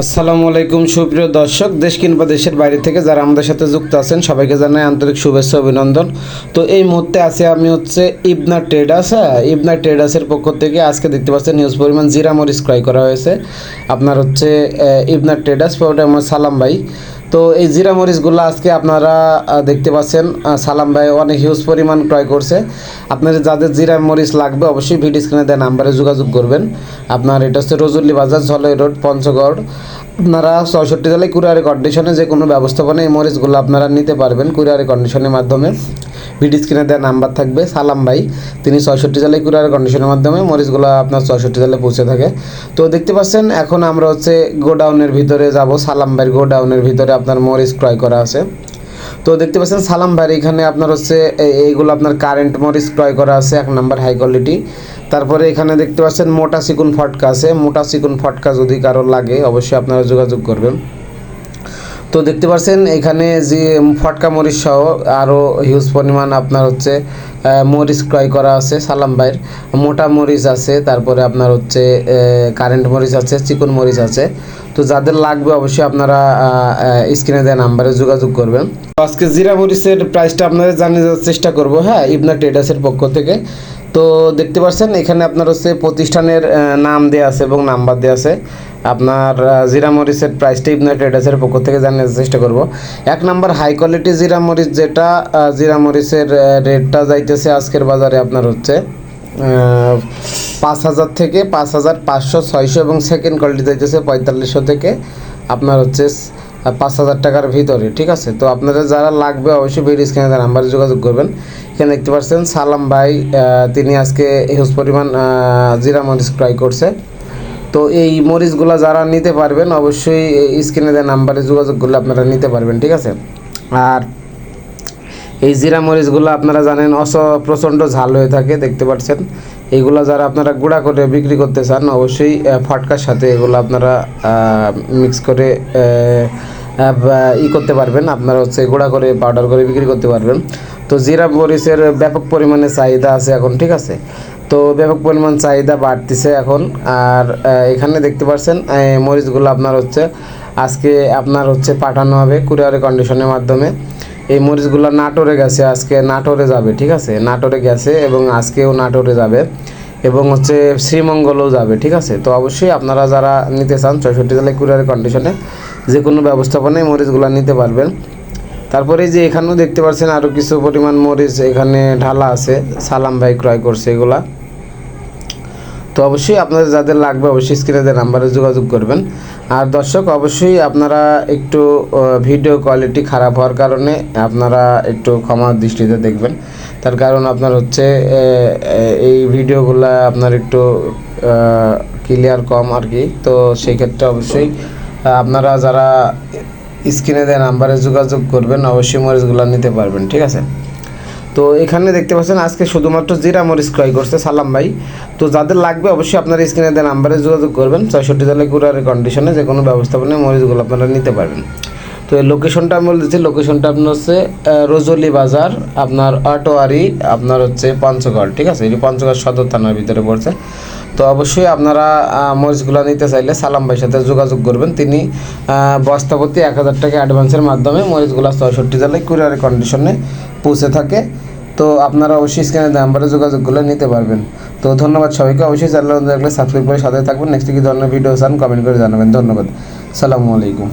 আসসালামু আলাইকুম, সুপ্রিয় দর্শক। দেশ কিংবা দেশের বাইরে থেকে যারা আমাদের সাথে যুক্ত আছেন, সবাইকে জানাই আন্তরিক শুভেচ্ছা, অভিনন্দন। তো এই মুহূর্তে আছি আমি হচ্ছে ইবনা ট্রেডার্স হ্যাঁ ইবনা ট্রেডার্সের পক্ষ থেকে আজকে দেখতে পাচ্ছেন নিউজ পরিমাণ জিরা মরিচ ক্রয় করা হয়েছে। আপনার হচ্ছে ইবনা ট্রেডার্স প্রোটা আমার সালাম ভাই। তো এই জিরা মরিচগুলো আজকে আপনারা দেখতে পাচ্ছেন সালাম ভাই অনেক হিউজ পরিমাণ ক্রয় করছে। আপনাদের যাদের জিরা মরিচ লাগবে অবশ্যই ভিডিও স্ক্রিনে দেওয়া নাম্বারে যোগাযোগ করবেন। আপনার এটা হচ্ছে রজুল্লি বাজার, ঝলই রোড, পঞ্চগড়। আপনারা ছয়ষট্টি জেলায় কুরিয়ারি কন্ডিশনে যে কোনো ব্যবস্থাপনা এই মরিচগুলো আপনারা নিতে পারবেন কুরিয়ারি কন্ডিশনের মাধ্যমে। ভিডিও স্ক্রিনে দেওয়া নাম্বার থাকবে, সালাম ভাই। তিনি ছয়ষট্টি জেলায় কুরিয়ারি কন্ডিশনের মাধ্যমে মরিচগুলো আপনার ছয়ষট্টি জেলায় পৌঁছে থাকে। তো দেখতে পাচ্ছেন, এখন আমরা হচ্ছে গোডাউনের ভিতরে যাব, সালাম ভাইয়ের গোডাউনের ভিতরে আপনার মরিচ ক্রয় করা আছে। তো দেখতে পাচ্ছেন, সালাম ভাই এখানে আপনার হচ্ছে এই- এইগুলো আপনার কারেন্ট মরিচ ক্রয় করা আছে, এক নাম্বার হাই কোয়ালিটি তারপরে এখানে দেখতে পাচ্ছেন, মোটা সিকুন ফটকা আছে। মোটা সিকুন ফটকা যদি কারও লাগে, অবশ্যই আপনারা যোগাযোগ করবেন। তো দেখতে পাচ্ছেন এখানে যে ফটকা মরিচ সহ আরও হিউজ পরিমাণ আপনার হচ্ছে মরিচ ক্রয় করা আছে সালাম ভাইয়ের। মোটা মরিচ আছে, তারপরে আপনার হচ্ছে কারেন্ট মরিচ আছে, চিকন মরিচ আছে। তো যাদের লাগবে অবশ্যই আপনারা স্ক্রিনে দেওয়া নাম্বারে যোগাযোগ করবেন। আজকে জিরা মরিচের প্রাইসটা আপনাদের জানিয়ে দেওয়ার চেষ্টা করব হ্যাঁ ইবনা ট্রেডার্সের পক্ষ থেকে। তো দেখতে পাচ্ছেন এখানে আপনার হচ্ছে প্রতিষ্ঠানের নাম দেওয়া আছে এবং নাম্বার দেওয়া আছে। আপনার জিরা মরিচের প্রাইসটা ইবনা ট্রেডার্সের পক্ষ থেকে জানার চেষ্টা করব। এক নাম্বার হাই কোয়ালিটি জিরা মরিচ যেটা জিরা মরিচের রেটটা যাইতেছে আজকের বাজারে আপনার হচ্ছে পাঁচ হাজার থেকে পাঁচ হাজার পাঁচশো, ছয়শো এবং সেকেন্ড কোয়ালিটি যাইতেছে পঁয়তাল্লিশশো থেকে আপনার হচ্ছে পাঁচ হাজার টাকার ভিতরে, ঠিক আছে? তো আপনাদের যারা লাগবে অবশ্যই ভিডিও স্ক্রিনে তার নাম্বারে যোগাযোগ করবেন। এখানে দেখতে পাচ্ছেন সালাম ভাই তিনি আজকে হিউজ পরিমাণ জিরা মরিচ ক্রয় করছে। তো এই মরিচগুলো যারা নিতে পারবেন, অবশ্যই স্ক্রিনে দেওয়া নাম্বারে যোগাযোগ করলে আপনারা নিতে পারবেন, ঠিক আছে? আর এই জিরা মরিচগুলো আপনারা জানেন, অস, প্রচণ্ড ঝাল হয়ে থাকে, দেখতে পাচ্ছেন? এইগুলো যারা আপনারা গুঁড়া করে বিক্রি করতে চান, অবশ্যই ফটকার সাথে এগুলো আপনারা মিক্স করে ই করতে পারবেন। আপনারা হচ্ছে গুঁড়া করে পাউডার করে বিক্রি করতে পারবেন। তো জিরা মরিচের ব্যাপক পরিমাণে চাহিদা আছে এখন, ঠিক আছে? তো ব্যাপক পরিমাণ চাহিদা বাড়তিছে এখন। আর এখানে দেখতে পাচ্ছেন মরিচগুলো আপনার হচ্ছে, আজকে আপনার হচ্ছে পাঠানো হবে কুরিয়ারের কন্ডিশনের মাধ্যমে। এই মরিচগুলো নাটোরে গেছে, আজকে নাটোরে যাবে, ঠিক আছে? নাটোরে গেছে এবং আজকেও নাটোরে যাবে এবং হচ্ছে শ্রীমঙ্গলও যাবে, ঠিক আছে? তো অবশ্যই আপনারা যারা নিতে চান, ছয়ষট্টি জেলায় কুরিয়ারের কন্ডিশনে যে কোনো ব্যবস্থাপনায় মরিচগুলো নিতে পারবেন। তারপরে যে এখানেও দেখতে পাচ্ছেন আরও কিছু পরিমাণ মরিচ, এখানে ঢালা আছে, সালাম ভাই ক্রয় করছে এগুলা। তো অবশ্যই আপনাদের যাদের লাগবে অবশ্যই স্ক্রিনে নাম্বারে যোগাযোগ করবেন। আর দর্শক, অবশ্যই আপনারা একটু ভিডিও কোয়ালিটি খারাপ হওয়ার কারণে আপনারা একটু ক্ষমা দৃষ্টিতে দেখবেন। তার কারণ আপনার হচ্ছে এই ভিডিওগুলো আপনার একটু ক্লিয়ার কম আর কি। তো সেই ক্ষেত্রে অবশ্যই আপনারা যারা স্ক্রিনে দেওয়া নাম্বারে যোগাযোগ করবেন, অবশ্যই মরিচগুলো নিতে পারবেন, ঠিক আছে? তো এখানে দেখতে পাচ্ছেন, আজকে শুধুমাত্র জিরা মরিচ ক্রয় করছে সালাম ভাই। তো যাদের লাগবে অবশ্যই আপনার স্ক্রিনে দেওয়া নাম্বারে যোগাযোগ করবেন, ছয়ষট্টি জলের কুরারের কন্ডিশনে যে কোনো ব্যবস্থাপনায় মরিচগুলো আপনারা নিতে পারবেন। তো এই লোকেশনটা আমি বলতেছি লোকেশনটা আপনার হচ্ছে রোজলি বাজার, আপনার আটোয়ারি, আপনার হচ্ছে পঞ্চগড়, ঠিক আছে? এটি পঞ্চগড় সদর থানার ভিতরে পড়ছে। তো অবশ্যই আপনারা মরিচগুলো নিতে চাইলে সালাম ভাইয়ের সাথে যোগাযোগ করবেন। তিনি বস্তাপতি এক হাজার টাকা অ্যাডভান্সের মাধ্যমে মরিচগুলো ছয়ষট্টি জেলায় কুরিয়ারের কন্ডিশনে পৌঁছে থাকে। তো আপনারা অবশ্যই স্ক্যানের নাম্বারে যোগাযোগগুলো নিতে পারবেন। তো ধন্যবাদ সবাইকে। অবশ্যই চ্যানেল দেখলে সাবস্ক্রাইব করে সাথে থাকবেন। নেক্সট কি ধরনের ভিডিও চান কমেন্ট করে জানাবেন। ধন্যবাদ। সালামু আলাইকুম।